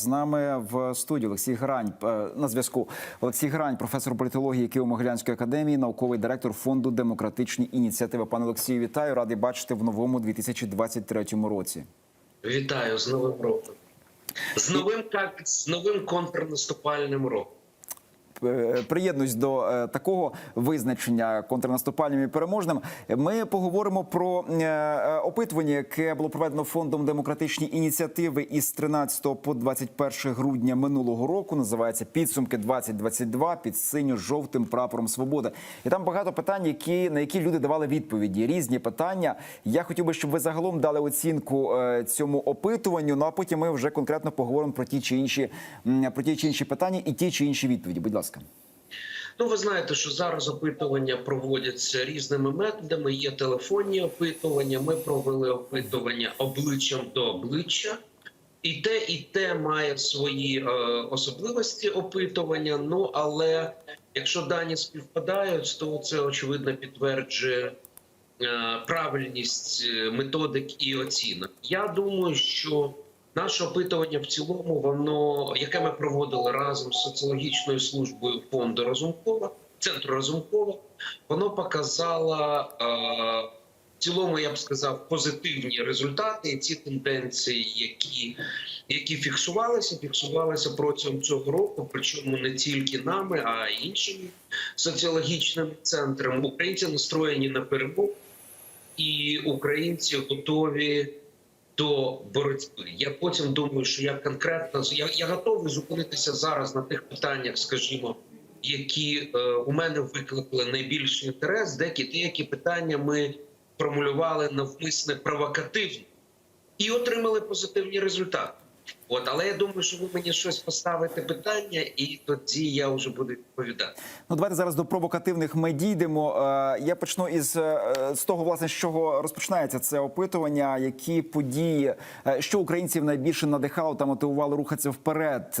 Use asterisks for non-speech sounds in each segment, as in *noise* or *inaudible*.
З нами в студії Олексій Грань е, на зв'язку. Олексій Грань, професор політології Києво-Могилянської академії, науковий директор фонду демократичні ініціативи. Пане Олексію, вітаю! Радий бачити в новому 2023 році. Вітаю з Новим роком. З новим так з новим контрнаступальним роком. Е, Приєднуюсь до е, такого визначення контрнаступальним і переможним. Ми поговоримо про е, опитування, яке було проведено фондом демократичні ініціативи із 13 по 21 грудня минулого року. Називається підсумки 2022 під синьо-жовтим прапором свободи. І там багато питань, які на які люди давали відповіді. Різні питання. Я хотів би, щоб ви загалом дали оцінку цьому опитуванню. Ну а потім ми вже конкретно поговоримо про ті чи інші про ті чи інші питання і ті чи інші відповіді. Будь ласка. Ну, ви знаєте, що зараз опитування проводяться різними методами. Є телефонні опитування. Ми провели опитування обличчям до обличчя. І те, і те має свої е, особливості опитування. Ну але якщо дані співпадають, то це очевидно підтверджує е, правильність е, методик і оцінок. Я думаю, що наше опитування в цілому, воно яке ми проводили разом з соціологічною службою фонду Разумкова, центру Разумкова, воно показало е, в цілому, я б сказав, позитивні результати. І ці тенденції, які, які фіксувалися, фіксувалися протягом цього року, причому не тільки нами, а й іншими соціологічними центрами. Українці настроєні на перемогу, і українці готові до боротьби. Я потім думаю, що я конкретно я, я готовий зупинитися зараз на тих питаннях, скажімо, які е, у мене викликали найбільший інтерес. Деякі деякі питання ми формулювали навмисне провокативно і отримали позитивні результати. От, але я думаю, що ви мені щось поставите питання, і тоді я вже буду відповідати. Ну, давайте зараз до провокативних ми дійдемо. Е, Я почну із е, з того, власне, з чого розпочинається це опитування. Які події, е, що українців найбільше надихало та мотивувало рухатися вперед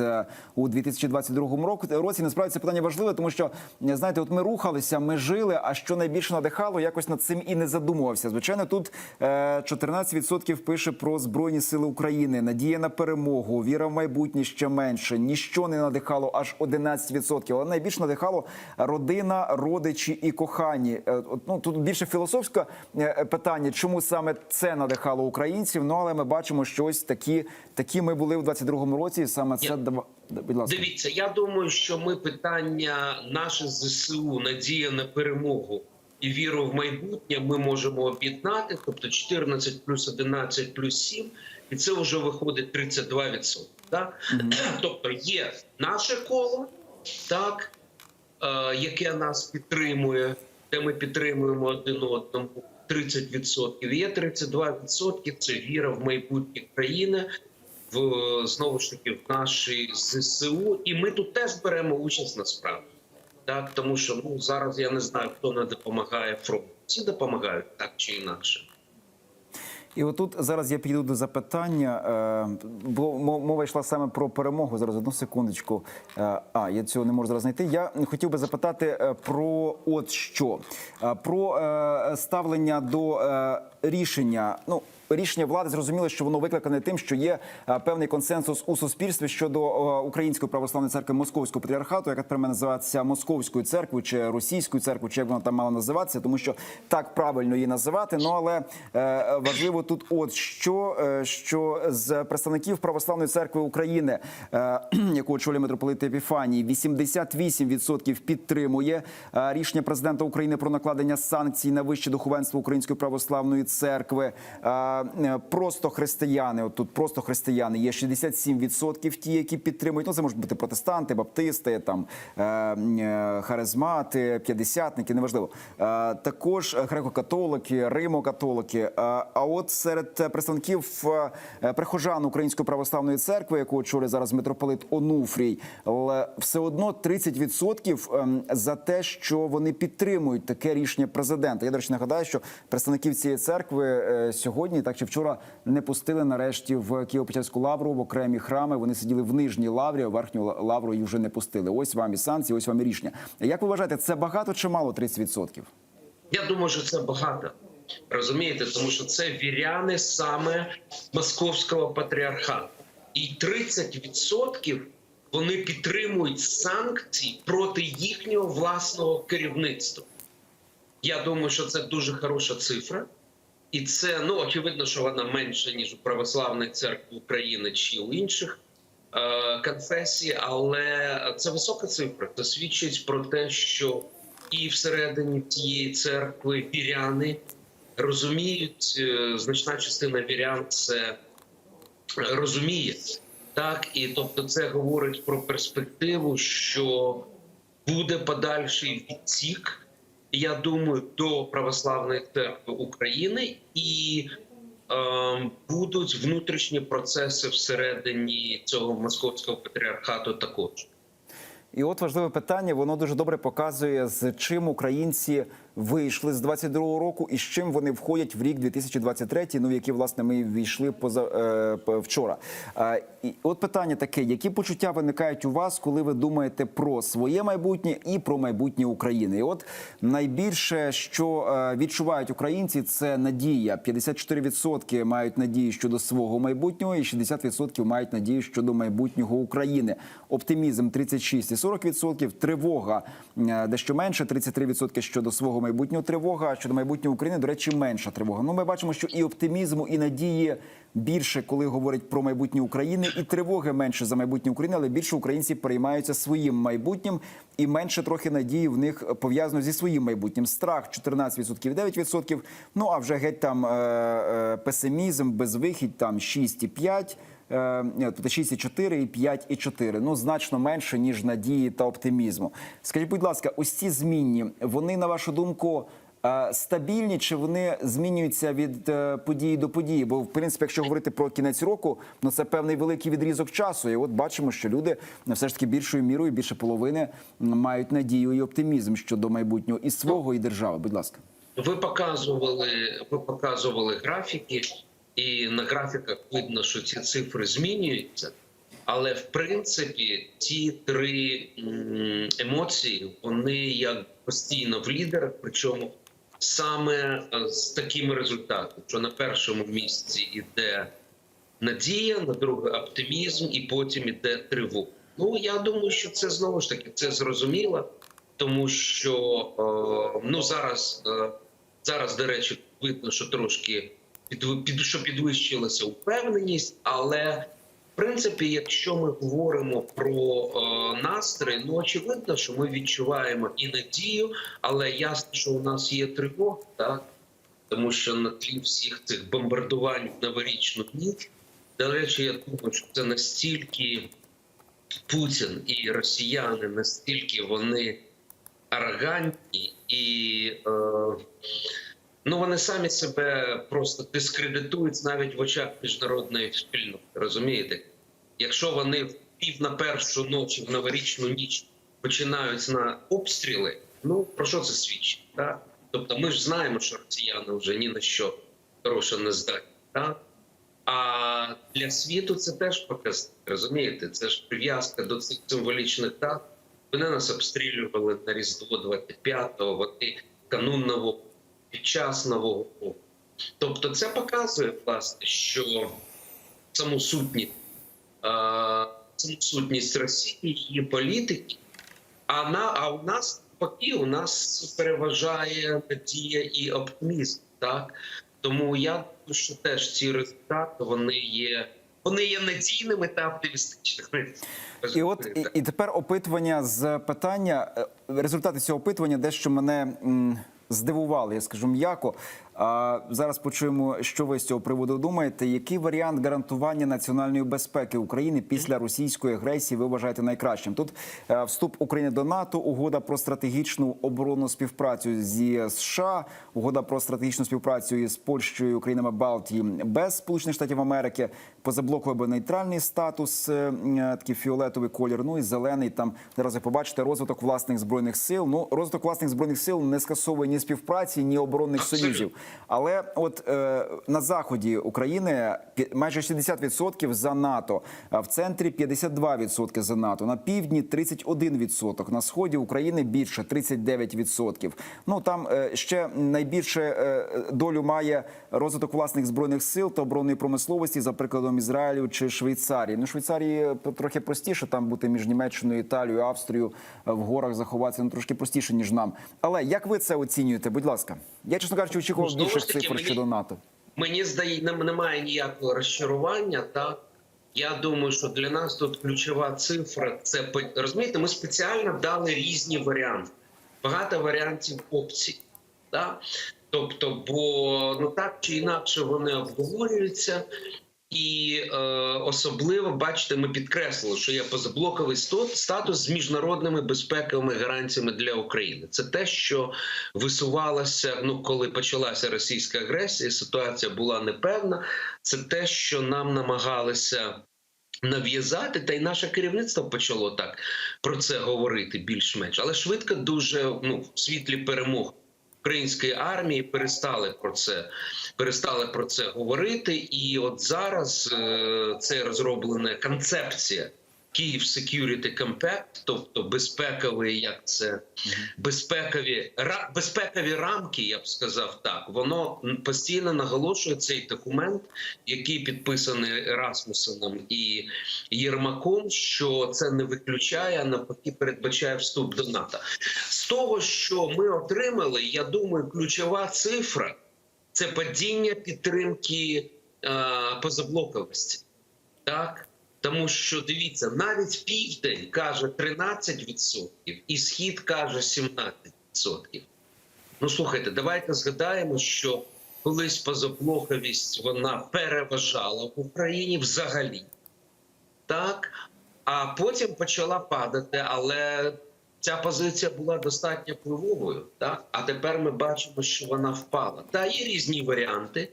у 2022 року- році. Насправді це питання важливе, тому що знаєте, от ми рухалися, ми жили. А що найбільше надихало, якось над цим і не задумувався. Звичайно, тут е, 14% пише про збройні сили України, надія на перемогу, віра в майбутнє ще менше. Ніщо не надихало аж 11%. Але найбільше надихало родина, родичі і кохані. Е, Ну тут більше філософське е, питання, чому саме це надихало українців. Ну але ми бачимо, що ось такі, такі ми були в 22-му році. і Саме це Я- дава- будь ласка. Дивіться, я думаю, що ми питання наше зсу, надія на перемогу і віру в майбутнє ми можемо об'єднати, тобто 14 плюс 11 плюс 7, і це вже виходить 32%. Так? *clears throat* Тобто є наше коло, так, е, яке нас підтримує, де ми підтримуємо один одному 30%. Є 32% – це віра в майбутнє країни, в знову ж таки в нашій ЗСУ, і ми тут теж беремо участь насправді. Так, тому що ну зараз я не знаю, хто не допомагає фронту. Всі допомагають так чи інакше. І отут зараз я піду до запитання. е, Бо мова йшла саме про перемогу. Зараз одну секундочку. Е, А я цього не можу зараз знайти. Я хотів би запитати е, про от що про ставлення до рішення. Ну рішення влади зрозуміло, що воно викликане тим, що є е, певний консенсус у суспільстві щодо е, Української православної церкви Московського патріархату, яка тепер має називатися Московською церквою чи російською церквою, чи як вона там мала називатися, тому що так правильно її називати. Ну але е, важливо тут, от що, що з представників православної церкви України, *clears throat* яку очолює митрополит Епіфаній, 88% підтримує рішення президента України про накладення санкцій на вище духовенство Української православної церкви. Е, Просто християни, от тут просто християни є 67% ті, які підтримують. Ну це можуть бути протестанти, баптисти, там е, е, харизмати, п'ятдесятники, неважливо. Також греко-католики, римо-католики. А от серед представників прихожан Української православної церкви, яку очолює зараз митрополит Онуфрій, все одно 30% ем, за те, що вони підтримують таке рішення президента. Я до речі нагадаю, що представників цієї церкви сьогодні, так чи вчора, не пустили нарешті в Києво-Печерську лавру в окремі храми. Вони сиділи в нижній лаврі, а верхню лавру їх вже не пустили. Ось вам і санкції, ось вам і рішення. Як ви вважаєте, це багато чи мало 30%? Я думаю, що це багато. Розумієте, тому що це віряни саме московського патріархату. і 30% вони підтримують санкції проти їхнього власного керівництва. Я думаю, що це дуже хороша цифра. І це ну очевидно, що вона менша ніж у православної церкви України чи у інших е, конфесій, але це висока цифра. Це свідчить про те, що і всередині тієї церкви віряни розуміють, е, значна частина вірян це розуміє. Так, і тобто, це говорить про перспективу, що буде подальший відтік я думаю, до православної церкви України і е, будуть внутрішні процеси всередині цього московського патріархату також. І от важливе питання, воно дуже добре показує, з чим українці вийшли з 22-го року і з чим вони входять в рік 2023, ну в який власне ми війшли поза е, вчора. Е, і от питання таке: які почуття виникають у вас, коли ви думаєте про своє майбутнє і про майбутнє України? І от найбільше, що е, відчувають українці, це надія. 54% мають надію щодо свого майбутнього, і 60% мають надію щодо майбутнього України. Оптимізм 36 і 40%, тривога е, дещо менше, 33% щодо свого майбутнього тривога. А щодо майбутнього України, до речі, менша тривога. Ну, ми бачимо, що і оптимізму, і надії більше, коли говорять про майбутнє України, і тривоги менше за майбутнє України, але більше українці переймаються своїм майбутнім, і менше трохи надії в них пов'язано зі своїм майбутнім. Страх 14%, 9%, Ну а вже геть там е, е, песимізм, безвихідь там 6,5%. Е, ні, Тобто 6,4 і 5,4. Ну значно менше ніж надії та оптимізму. Скажіть, будь ласка, ось ці змінні вони на вашу думку е, стабільні чи вони змінюються від е, події до події? Бо в принципі, якщо говорити про кінець року, ну це певний великий відрізок часу. І от бачимо, що люди ну, все ж таки більшою мірою, більше половини мають надію і оптимізм щодо майбутнього і свого, і держави. Будь ласка. Ви показували, ви показували графіки, і на графіках видно, що ці цифри змінюються. Але в принципі ці три емоції вони як постійно в лідерах, причому саме е, з такими результатами, що на першому місці іде надія, на друге оптимізм, і потім іде тривога. Ну я думаю, що це знову ж таки це зрозуміло, тому що е, ну зараз, е, зараз, до речі, видно, що трошки під що підвищилася впевненість, але в принципі, якщо ми говоримо про е, настрій, ну очевидно, що ми відчуваємо і надію, але ясно, що у нас є тривога, так? Тому що на тлі всіх цих бомбардувань в новорічну ніч, до речі, я думаю, що це настільки Путін і росіяни, настільки вони арогантні і е, ну вони самі себе просто дискредитують навіть в очах міжнародної спільноти. Розумієте? Якщо вони пів на першу ночі в новорічну ніч починають на обстріли, ну про що це свідчить? Так? Тобто ми ж знаємо, що росіяни вже ні на що хороше не здатні. А для світу це теж показник, розумієте? Це ж прив'язка до цих символічних дат. Вони нас обстрілювали на Різдво 25-го, вони канун нового, під час нового року. Тобто, це показує, власне, що саму сутність, е, саму сутність Росії, її політики, а на а у нас поки у нас переважає надія і оптимізм. Так тому я думаю, що теж ці результати вони є. Вони є надійними та оптимістичними. І от і, і тепер опитування з питання. е, Результати цього опитування дещо мене м, здивували, я скажу м'яко. А зараз почуємо, що ви з цього приводу думаєте. Який варіант гарантування національної безпеки України після російської агресії ви вважаєте найкращим? Тут е, вступ України до НАТО, угода про стратегічну оборонну співпрацю зі США, угода про стратегічну співпрацю із Польщею, країнами Балтії без Сполучених Штатів Америки, позаблоковий або нейтральний статус, е, е, такий фіолетовий колір. Ну і зелений там зараз ви побачите розвиток власних збройних сил. Ну розвиток власних збройних сил не скасовує ні оборонній співпраці, ні оборонних союзів. Але от е, на заході України майже 60% за НАТО, а в центрі 52% за НАТО, на півдні 31%, на сході України більше 39%. Ну там е, ще найбільше е, долю має розвиток власних збройних сил та оборонної промисловості, за прикладом Ізраїлю чи Швейцарії. Ну Швейцарії е, трохи простіше там бути між Німеччиною, Італією, Австрією е, в горах заховатися ну, трошки простіше ніж нам. Але як ви це оцінюєте? Будь ласка, я чесно кажучи, очікував Ну, більших цифр мені- щодо НАТО. Мені здається, немає ніякого розчарування. Так я думаю, що для нас тут ключова цифра це розумієте, ми спеціально дали різні варіанти, багато варіантів опцій. Так? Тобто, бо ну так чи інакше вони обговорюються. І е, особливо бачите, ми підкреслили, що є позаблоковий статус з міжнародними безпековими гарантіями для України. Це те, що висувалося. Ну, коли почалася російська агресія, ситуація була непевна. Це те, що нам намагалися нав'язати, та й наше керівництво почало так про це говорити більш-менш, але швидко дуже ну в світлі перемог української армії перестали про це перестали про це говорити. І от зараз е, це розроблена концепція. Київ Security Compact, тобто безпековий, як це безпекові безпекові рамки, я б сказав так. Воно постійно наголошує цей документ, який підписаний Расмусеном і Єрмаком, що це не виключає, а навпаки передбачає вступ до НАТО. З того, що ми отримали, я думаю, ключова цифра це падіння підтримки е, позаблоковості. Так. Тому що дивіться, навіть південь каже 13%, і схід каже 17%. Ну слухайте, давайте згадаємо, що колись позаблоковість вона переважала в Україні взагалі. Так, а потім почала падати, але ця позиція була достатньо впливовою. Так, а тепер ми бачимо, що вона впала. Та є різні варіанти.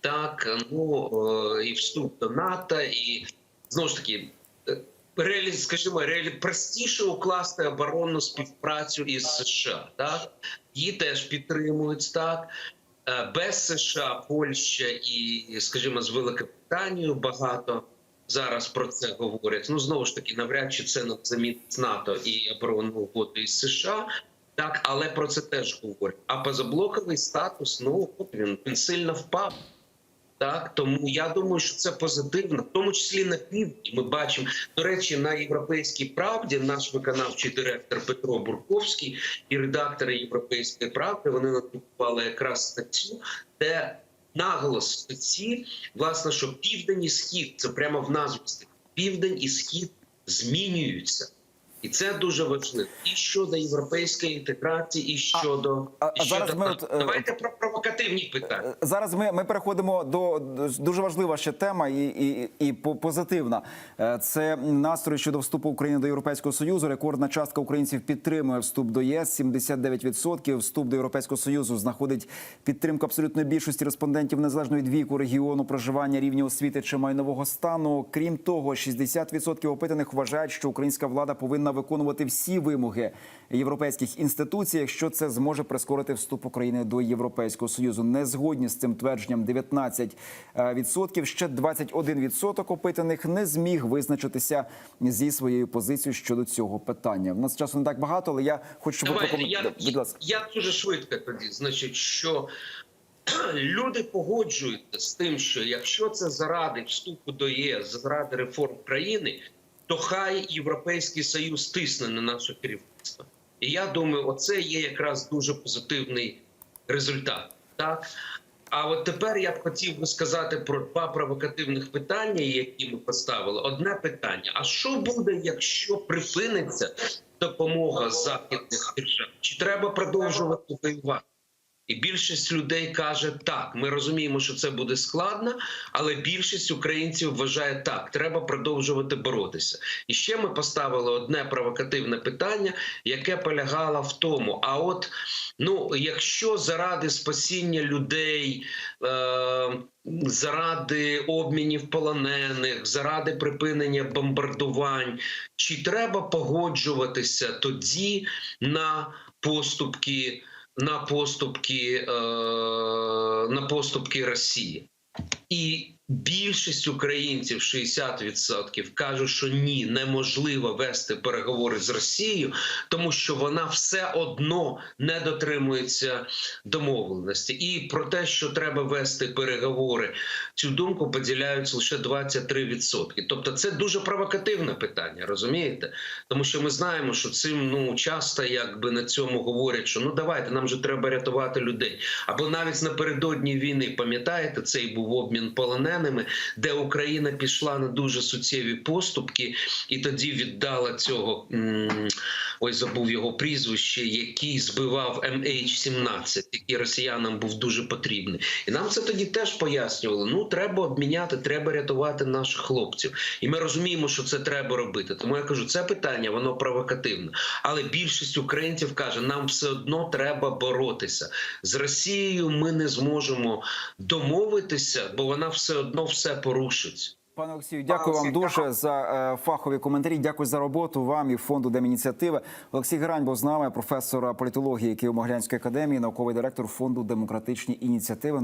Так, ну е, і вступ до НАТО, і знову ж таки, е, реалі, скажімо, реалі простіше укласти оборонну співпрацю із США. Так її теж підтримують так. Е, Без США, Польща і, скажімо, з Великобританією багато зараз про це говорять. Ну знову ж таки, навряд чи це нам замінить НАТО і оборонну угоду із США. Так, але про це теж говорять. А позаблоковий статус, ну він, він сильно впав. Так, тому я думаю, що це позитивно, в тому числі на півдні. Ми бачимо до речі, на європейській правді наш виконавчий директор Петро Бурковський і редактори Європейської правди вони надрукували якраз статтю, де наголос статті, власне, що південь і схід це прямо в назві. Південь і схід змінюються. І це дуже важливо і щодо європейської інтеграції, і щодо а- і а щодо зараз ми е, давайте про провокативні питання. Зараз ми, ми переходимо до дуже важлива ще тема і, і, і по- позитивна. Е, Це настрої щодо вступу України до Європейського Союзу. Рекордна частка українців підтримує вступ до ЄС 79%. Вступ до Європейського Союзу знаходить підтримку абсолютної більшості респондентів незалежно від віку, регіону, проживання, рівня освіти чи майнового стану. Крім того, 60% опитаних вважають, що українська влада повинна виконувати всі вимоги європейських інституцій, якщо це зможе прискорити вступ України до Європейського союзу. Не згодні з цим твердженням 19%. Ще 21% опитаних не зміг визначитися зі своєю позицією щодо цього питання. У нас часу не так багато, але я хочу, щоб ви Давай, прокоментували. я, Будь ласка. я дуже швидко тоді. Значить, що *clears throat* люди погоджуються з тим, що якщо це заради вступу до ЄС, заради реформ країни, то хай Європейський Союз тисне на наше керівництво. І я думаю, оце є якраз дуже позитивний результат. Так. А от тепер я б хотів би сказати про два провокативних питання, які ми поставили. Одне питання: а що буде, якщо припиниться допомога західних держав? Чи треба продовжувати воювати? І більшість людей каже так. Ми розуміємо, що це буде складно, але більшість українців вважає так. Треба продовжувати боротися. І ще ми поставили одне провокативне питання, яке полягало в тому: а от ну, якщо заради спасіння людей, е, заради обмінів полонених, заради припинення бомбардувань, чи треба погоджуватися тоді на поступки? На поступки, е, на поступки Росії. І більшість українців, 60%, кажуть, що ні, неможливо вести переговори з Росією, тому що вона все одно не дотримується домовленості. І про те, що треба вести переговори, цю думку поділяють лише 23%. Тобто, це дуже провокативне питання, розумієте? Тому що ми знаємо, що цим ну часто якби на цьому говорять, що ну давайте нам же треба рятувати людей. Або навіть напередодні війни, пам'ятаєте, цей був обмін полоненими, де Україна пішла на дуже суттєві поступки, і тоді віддала цього м, ой, забув його прізвище, який збивав MH17, який росіянам був дуже потрібний. І нам це тоді теж пояснювали. Ну треба обміняти, треба рятувати наших хлопців. І ми розуміємо, що це треба робити. Тому я кажу, це питання воно провокативне. Але більшість українців каже, нам все одно треба боротися з Росією. Ми не зможемо домовитися, бо вона все одно все порушить. Пане Олексію, дякую вам дуже за е, фахові коментарі. Дякую за роботу вам і фонду Демініціатива. Олексій Грань був з нами, професор політології Києво-Могилянської академії, науковий директор фонду демократичні ініціативи.